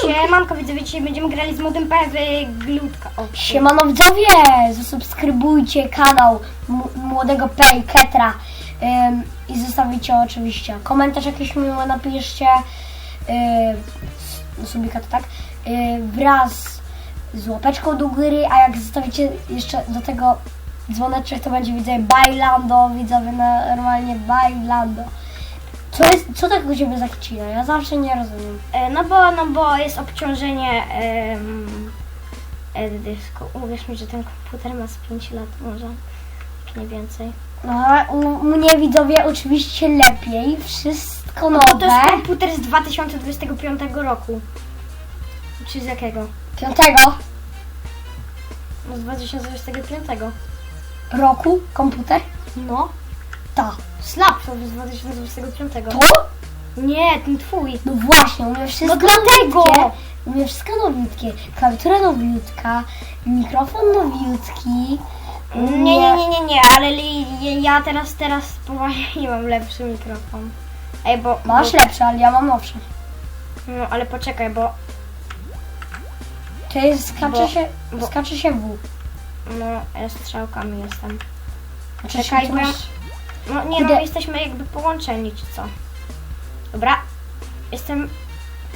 Siemanko widzowie, dzisiaj będziemy grali z modem Pewy Glutka. O, Siemano widzowie, zasubskrybujcie kanał młodego Pay Ketra i zostawicie oczywiście komentarz jakiś miły napiszcie yy, subika to tak yy, wraz z łapeczką do góry, a jak zostawicie jeszcze do tego dzwoneczek to będzie widzowie Bailando, widzowie normalnie Bailando. Co, jest, co tak u Ciebie zakcina? Ja zawsze nie rozumiem. E, No bo, no bo jest obciążenie em, e, dysku. Uwierz mi, że ten komputer ma z 5 lat może, jak nie więcej. No, ale u mnie widzowie oczywiście lepiej, wszystko No bo to jest komputer z 2025 roku. Czy z jakiego? Piątego No z 2025. roku komputer? No. Ta. Slaptop z 2025. To? Nie, ten twój. No właśnie, u mnie wszystko No dlatego! nowiutkie. U mnie wszystko nowiutkie. Klawiatura nowiutka, mikrofon nowiutki. Nie, nie, nie, nie, nie, ale li, ja teraz, teraz poważnie mam lepszy mikrofon. Ej, bo... Masz bo, lepsze, ale ja mam nowsze. No, ale poczekaj, bo... To jest, skacze Bo- się, bo- skacze się W. No, ja strzałkami jestem. Znaczy, Czekaj, bo ja... No nie, no jesteśmy jakby połączeni, czy co? Dobra. Jestem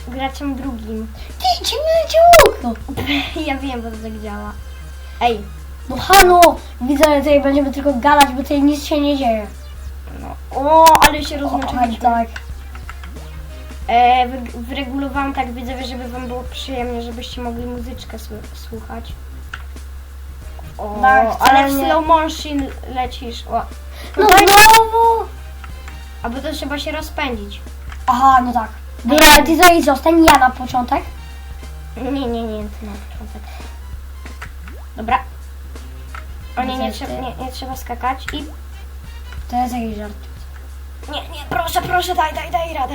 graczem drugim. Ty, ci mi leci okno. ja wiem, bo to tak działa. Ej, No halo, widzę, że tutaj będziemy tylko gadać, bo tutaj nic się nie dzieje. no. O, ale się rozłączyliśmy. tak. E, wy- wyregulowałam tak widzowie, żeby wam było przyjemnie, żebyście mogli muzyczkę słuchać. O, Tak, ale w slow motion lecisz. O. No znowu. A bo to trzeba się rozpędzić. Aha, no tak. Dobra, ty tutaj zostań ja na początek. Nie, nie, nie, to na początek. Dobra. O nie, nie, Widzę, trzeba, nie, nie trzeba skakać i... To jest jakiś żart. Nie, nie, proszę, proszę, daj, daj, daj radę.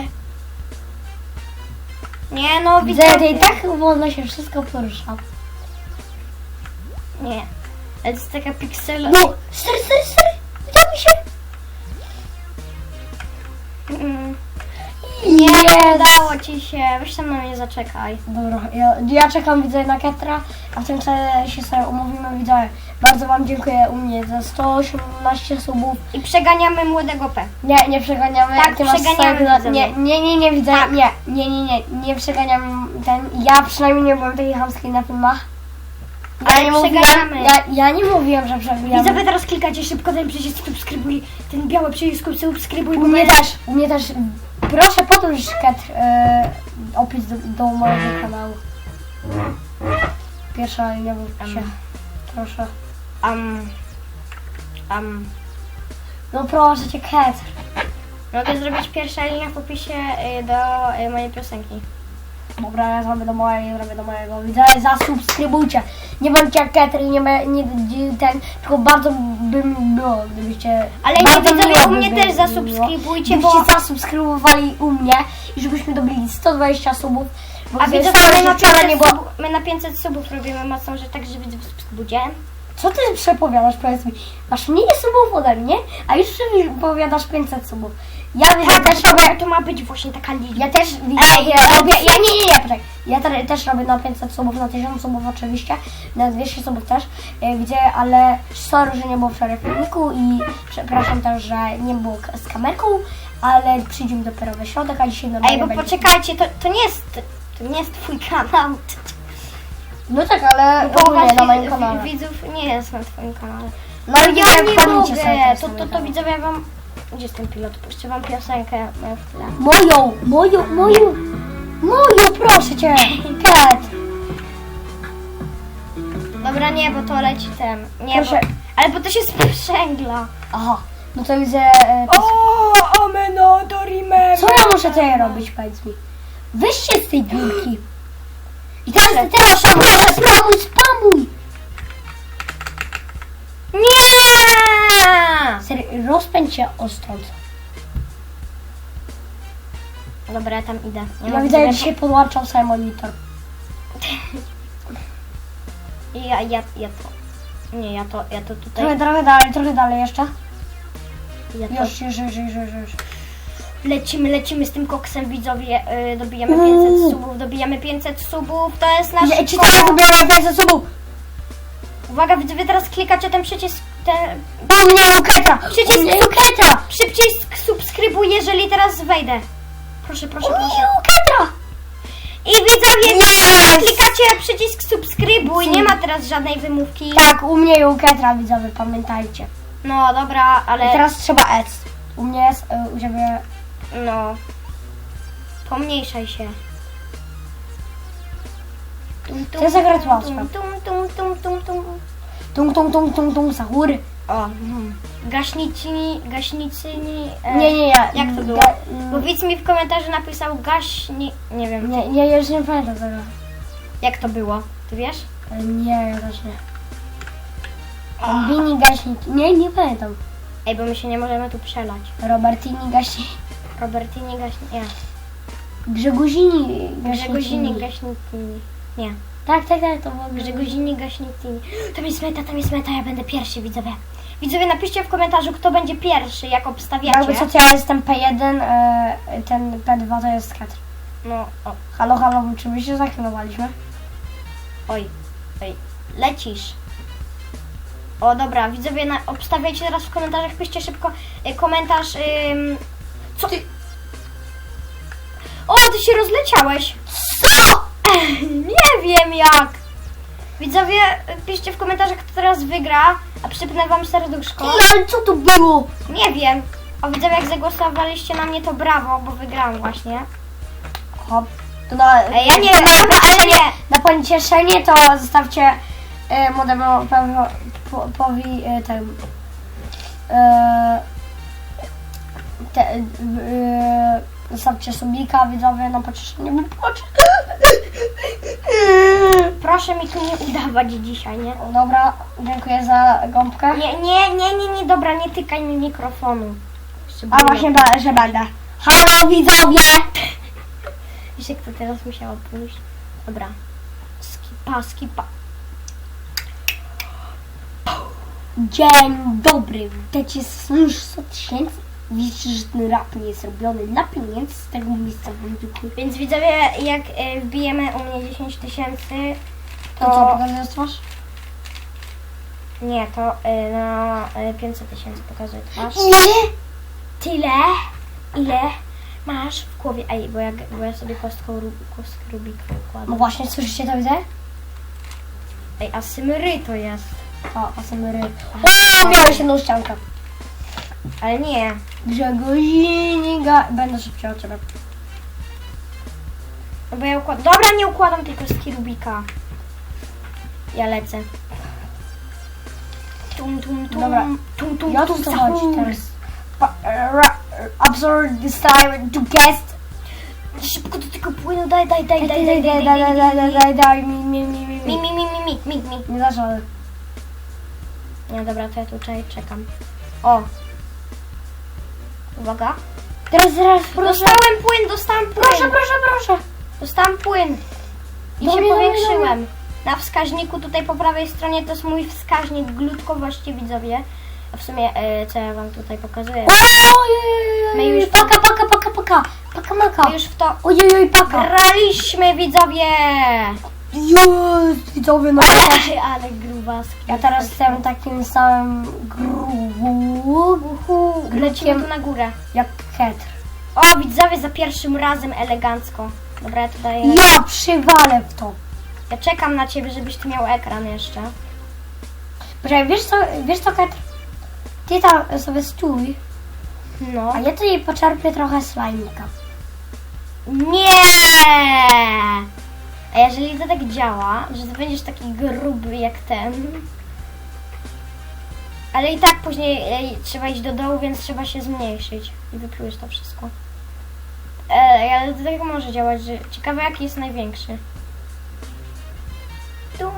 Nie no, Widzę, widzowie. i tak wolno się wszystko porusza. Nie. Ale to jest taka piksela... No, stary, stary, stary. Mi się. Mm. Nie, udało ci się. Weź tam na mnie zaczekaj. Dobra, ja, ja czekam, widzę na Ketra, a w tym czasie się sobie umówimy, widzę. Bardzo Wam dziękuję u mnie za 118 subów. I przeganiamy młodego P. Nie, nie przeganiamy. Tak, Ty masz przeganiamy, widzowie. Nie, nie, nie, nie widzę. Tak. Nie, nie, nie, nie, nie przeganiam ten. Ja przynajmniej nie byłem taki chamski na filmach. Ja Ale nie przeganiamy. ja, ja nie mówiłem, że przeganiamy. Widzowie, teraz klikajcie szybko ten przycisk subskrybuj. Ten biały przycisk subskrybuj. U bo mnie też, u mnie też. Proszę podróż Ketr, e, opis do, do mojego kanału. Pierwsza linia w opisie. Proszę. Am... Am... No proszę cię, Ketr. Mogę zrobić pierwsza linia w opisie y, do y, mojej piosenki. Dobra, ja zrobię do mojego, zrobię do mojego. Widzowie, zasubskrybujcie. Nie bądźcie jak Ketr i nie, be- nie ten, tylko bardzo bym było, gdybyście... Ale nie, bardzo widzowie, miło u mnie też zasubskrybujcie, Gdybyście bo- zasubskrybowali u mnie i żebyśmy dobili 120 subów. Bo A stare my na, 500 nie było... subów, my na 500 subów robimy mocną rzecz, tak że widzę subskrybujcie. Co ty przepowiadasz, powiedz mi? Masz mniej subów ode mnie, a już przepowiadasz 500 subów. Ja Tak, też to, robię... to ma być właśnie taka liczba. Ja też widzę, Ej, ja robię, ja nie, nie, nie, poczekaj. Ja te, też robię na 500 subów, na 1000 subów oczywiście, na 200 subów też. E, widzę, ale sorry, że nie było wczoraj filmiku i przepraszam też, że nie było k- z kamerką, ale przyjdziemy dopiero we środek, a dzisiaj normalnie Ej, bo będzie. poczekajcie, to, to nie jest... To nie jest twój kanał. No tak, ale ogólnie na moim kanale. widzów nie jest na twoim kanale. No i ja nie wpadnijcie mogę. sobie To, to, to kanał. widzowie wam... Gdzie jest ten pilot? Puszczę wam piosenkę tle. Moją, moją, moją, moją, proszę cię, Kat. Dobra, nie, bo to leci ten. Nie, Proszę. bo, ale bo to się sprzęgla. Aha, no to widzę... E, to O, ameno dorime. Co ja muszę tutaj robić, powiedz mi? Wyjście z tej górki. I teraz, teraz spamuj, spamuj, spamuj! Nie! Serio, rozpędź się ostąd. Dobra, ja tam idę. Nie Ja mam widzę, jak dzisiaj podłączał sobie monitor. Ja, ja, ja to... Nie, ja to, ja to tutaj... Trochę, trochę dalej, trochę dalej jeszcze. Ja to, Już, już, już, już, już. już. Lecimy, lecimy z tym koksem widzowie, yy, dobijamy Uuu. 500 subów, dobijamy 500 subów, to jest nasz Ja ci kod. teraz dobieram 500 subów. Uwaga widzowie, teraz klikacie ten przycisk, ten U mnie uketa. Przycisk U mnie przycisk subskrybuj, jeżeli teraz wejdę. Proszę, proszę, U proszę. mnie uketa. I widzowie, Yes! klikacie przycisk subskrybuj, nie ma teraz żadnej wymówki. Tak, u mnie uketra widzowie, pamiętajcie. No dobra, I ale teraz trzeba S. U mnie jest, y, u ciebie... no. Pomniejszaj się. Tum, tum, To jest akurat łatwe. tum, tum, tum, tum, tum, tum. Tung, tung, tung, tung, tung, sahury. O, mm. gaśnicyni, gaśnicyni... e, Nie, nie, nie. Jak to było? Ga- Bo widz mi w komentarzu napisał gaśni... Nie wiem, Nie, nie, ja już nie pamiętam tego. jak to było. Ty wiesz? E, Nie, ja też nie. Bini gaśnik. Nie, nie pamiętam. Ej, bo my się nie możemy tu przelać. Robertini gaśnik. Robertini gaśni... Nie. Grzegozini gaśnik. Grzegozini gaśnicini. Nie. Tak, tak, tak, to było Grzegozini gaśnicini. Tam jest meta, tam jest meta, ja będę pierwszy, widzowie. Widzowie, napiszcie w komentarzu, kto będzie pierwszy, jak obstawiacie. Jakby co, ja jestem P1, e, ten P2 to jest Katr. No, o, Halo, halo, czy my się zachwilowaliśmy? oj, oj, lecisz. O, dobra, widzowie, na, obstawiajcie teraz w komentarzach, piszcie szybko y, komentarz, ym, co ty... O, ty się rozleciałeś. Co? Nie wiem jak. Widzowie, y, piszcie w komentarzach, kto teraz wygra, a przypnę wam serduszko. No, ale co to było? Nie wiem. O, widzowie, jak zagłosowaliście na mnie, to brawo, bo wygrałam właśnie. Hop. To na, Ej, ja nie wiem, na, ale pocieszenie, nie. na pocieszenie to zostawcie e, modemu po, po, powi e, ten e, te, e, zostawcie subika widzowie na pocieszenie. bo płaczę. Proszę mi tu nie udawać dzisiaj, nie? Dobra, dziękuję za gąbkę. Nie, nie, nie, nie, nie, dobra, nie tykaj mi mikrofonu. A właśnie, ba- że będę. Halo widzowie! Wiesz, jak to teraz musiało pójść? Dobra. Skipa, skipa. Dzień dobry, witajcie z już 100 tysięcy. Widzicie, że ten rap nie jest robiony dla pieniędzy z tego miejsca wam dziękuję. Więc widzowie, jak e, wbijemy u mnie 10 tysięcy, To to... co, pokazujesz twarz? Nie, to e, na e, 500 tysięcy pokazuję twarz. Nie! Tyle, ile masz w głowie. Ej, bo ja, bo ja sobie kostką Rub, kostkę Rubika No układam. właśnie, słyszycie to widzę? Ej, a Symry to jest. O, asemery. O, miałeś jedną ściankę. Ale nie. Grzegozini ga... Będę szybciej od ciebie. No bo ja układam. Dobra, nie układam tej kostki Rubika. Ja lecę. Tum, tum, tum. Dobra. Tum, tum, Ja tum, tu co chodzi sahur. teraz? Pa- ra- Absorb this time to guest. Szybko do tego płynu, daj, daj, daj, Daj, daj, daj, daj, daj, daj, daj, daj, daj, mi, mi, mi, mi, Mi, mi, mi, mi, mi, mi, mi. Nie dasz rady. Nie, dobra, to ja tutaj czekam. O. Uwaga. Teraz, teraz, proszę. Dostałem płyn, dostałem płyn. Proszę, proszę, proszę. Dostałam płyn. I się powiększyłem. Na wskaźniku tutaj po prawej stronie to jest mój wskaźnik glutkowości widzowie. A w sumie e, co ja wam tutaj pokazuję? My Ojej, już- paka, paka, paka, paka, paka, maka. My już w to Ojej, paka. graliśmy widzowie! Jest, widzowie, no. Ale grubaski. Ja teraz jestem takim samym grubu, Lecimy tu na górę. jak Ket. O, widzowie, za pierwszym razem elegancko. Dobra, ja tutaj... Ja przywalę w to. Ja czekam na ciebie, żebyś ty miał ekran jeszcze. Poczekaj, wiesz co, wiesz co, Ket? Ty tam sobie stój, No. a ja tutaj poczerpię trochę slajmika. Nie! A jeżeli to tak działa, że ty będziesz taki gruby jak ten, ale i tak później ej, trzeba iść do dołu, więc trzeba się zmniejszyć i wyplujesz to wszystko. Ale to tak może działać, że ciekawe jaki jest największy. Tu,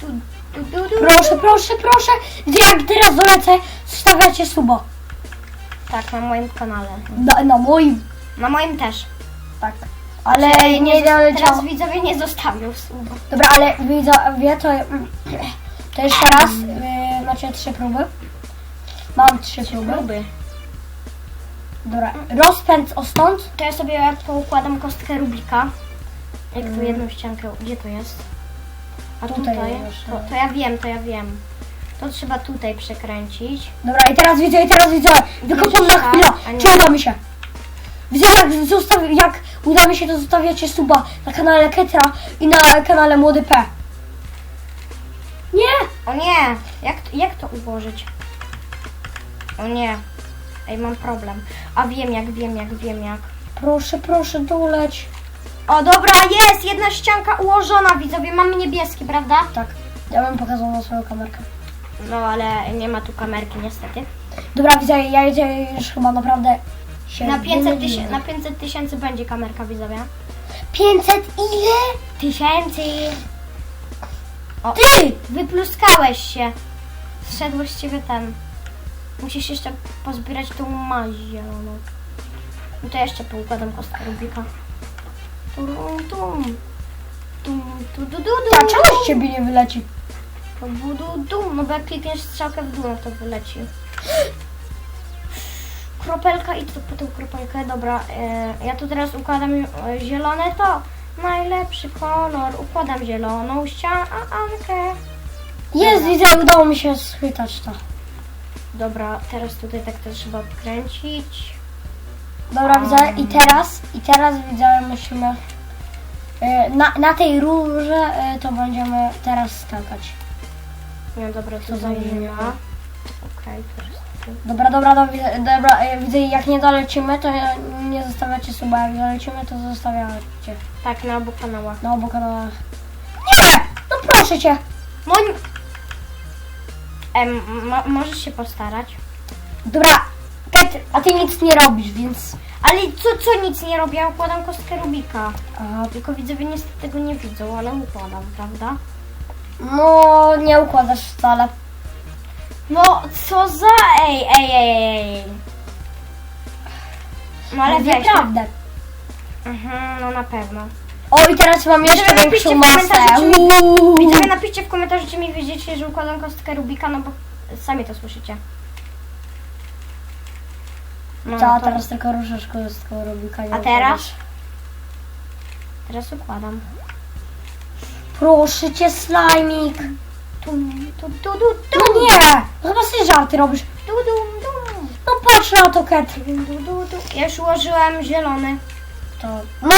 tu, tu, tu, tu. Proszę, proszę, proszę, jak teraz dolecę, stawiacie subo. Tak, na moim kanale. Na, na moim. Na moim też. Tak. Ale Czyli nie doleciało. Teraz widzowie nie zostawią suba. Dobra, ale widzowie, to, to jeszcze raz, yy, macie trzy próby. Mam trzy próby. Próby. Dobra, rozpędz o stąd. To ja sobie poukładam kostkę Rubika. Jak tu Mm. jedną ściankę. Gdzie to jest? A Tutaj tutaj? jest, To, to ja wiem, to ja wiem. To trzeba tutaj przekręcić. Dobra, i teraz widzę, i teraz widzę. Wykopam na tak, chwilę. a nie. Mi się? Widzę, jak, zostaw, jak uda mi się, to zostawiacie suba na kanale Ketra i na kanale Młody P. Nie! O nie! Jak, to- jak to ułożyć? O nie. Ej, mam problem. A wiem jak, wiem jak, wiem jak. Proszę, proszę, doleć. O dobra, jest! Jedna ścianka ułożona, widzowie. Mamy niebieski, prawda? Tak, ja bym pokazał na swoją kamerkę. No ale nie ma tu kamerki niestety. Dobra, widzę, ja jedzie już chyba naprawdę się Na 500 wynudziłem. tysięcy, na 500 tysięcy będzie kamerka, widzowie. 500 ile? Tysięcy! O, Ty! wypluskałeś się. Zszedłeś z ciebie ten. Musisz jeszcze pozbierać tą maź zieloną. No to jeszcze poukładam kostkę Rubika. Tum, tum. Tum, tu, du, du, du. A czemu z ciebie nie wyleci? To bu, du, du. No bo jak klikniesz strzałkę w dół, no to wyleci. Kropelka i tu po tą kropelkę. Dobra, e, ja tu teraz układam e, zielone to. Najlepszy kolor. Układam zieloną ściankę. Jest, widzę, udało mi się schwytać to. Dobra, teraz tutaj tak to trzeba odkręcić. Dobra, widzę, i teraz, i teraz widzę, musimy... e, Na, na tej rurze e, to będziemy teraz skakać. No dobra, tu za. Okej, teraz. Dobra, dobra, dobra, widzę- dobra e, widzę, jak nie dolecimy, to nie, nie zostawiacie suba, jak dolecimy, to zostawiacie Tak, na obu kanałach. na obu kanałach. Nie! No proszę cię! Nie- Em, mo- możesz się postarać. Dobra, Ket, a ty nic nie robisz, więc... Ale co, co nic nie robię, ja układam kostkę Rubika. Aha, Tylko widzowie niestety tego nie widzą, ale układam, prawda? no, nie układasz wcale. No, co za... Ej, ej, ej, ej. No ale Mówię weź. prawdę. Mhm, no na pewno. O, i teraz mam jeszcze Widzowie, napiszcie większą w komentarzu, masę. czy Uuu. Widzowie, napiszcie w komentarzu, czy mi wiedziecie, że układam kostkę Rubika, no bo sami to słyszycie. No, Ta, to- teraz tylko ruszasz kostką Rubika. nie A teraz? układasz. Teraz układam. Proszę cię, slajmik. Tu, tu, tu, tu, tu, No nie! Chyba sobie żarty robisz. tu, tu, tu. No patrz na to, Ket. Du, du, du, du. Ja już ułożyłem zielony. To... No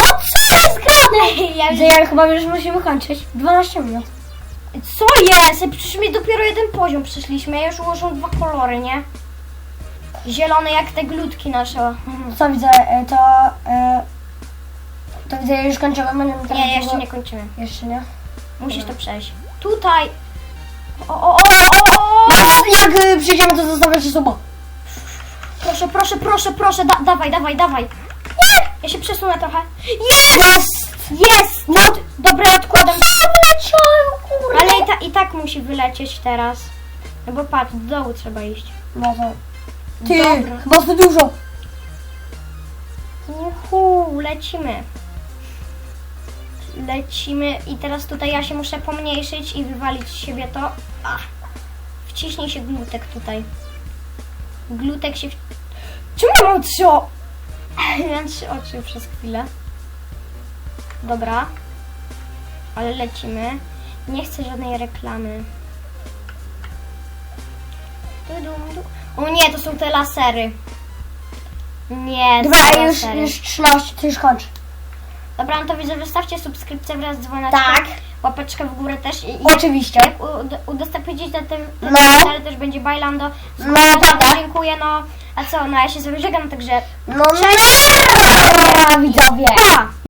co jest grane? Ja Że ja chyba już musimy kończyć. 12 minut. Co jest? Przecież mi dopiero jeden poziom przeszliśmy. Ja już ułożyłem dwa kolory, nie? Zielony jak te glutki nasze. Co widzę, e, to... E, to widzę, już kończymy. Nie, jeszcze nie kończymy. Jeszcze nie? Musisz to przejść. Tutaj. O, o, o, o, o, o. Jak y, przyjdziemy, to zostawiacie suba. Proszę, proszę, proszę, proszę. Da, dawaj, dawaj, dawaj. Ja się przesunę trochę. Jest! Jest! No, dobra, odkładam. Leciałem, kurde. Ale i, ta, i tak musi wylecieć teraz. No bo patrz, do dołu trzeba iść. No to... Ty, Dobra. chyba za dużo. Uhu, lecimy. Lecimy i teraz tutaj ja się muszę pomniejszyć i wywalić z siebie to. Ach. Wciśnij się glutek tutaj. Glutek się... W... Czemu ja mam trzy o... Miałem trzy oczy przez chwilę. Dobra. Ale lecimy. Nie chcę żadnej reklamy. O nie, to są te lasery. Nie, ej, już, lasery. już 13, ty już kończ. Dobra, no to widzę, wystawcie subskrypcję wraz z dzwoneczkiem. Tak. Łapeczkę w górę też. I, i Oczywiście. jak ud- udostępnicie na tym No. kanale też będzie Bailando. No, prawda. Dziękuję, no. A co, no ja się sobie żegnam, także No, no, widzowie. pa!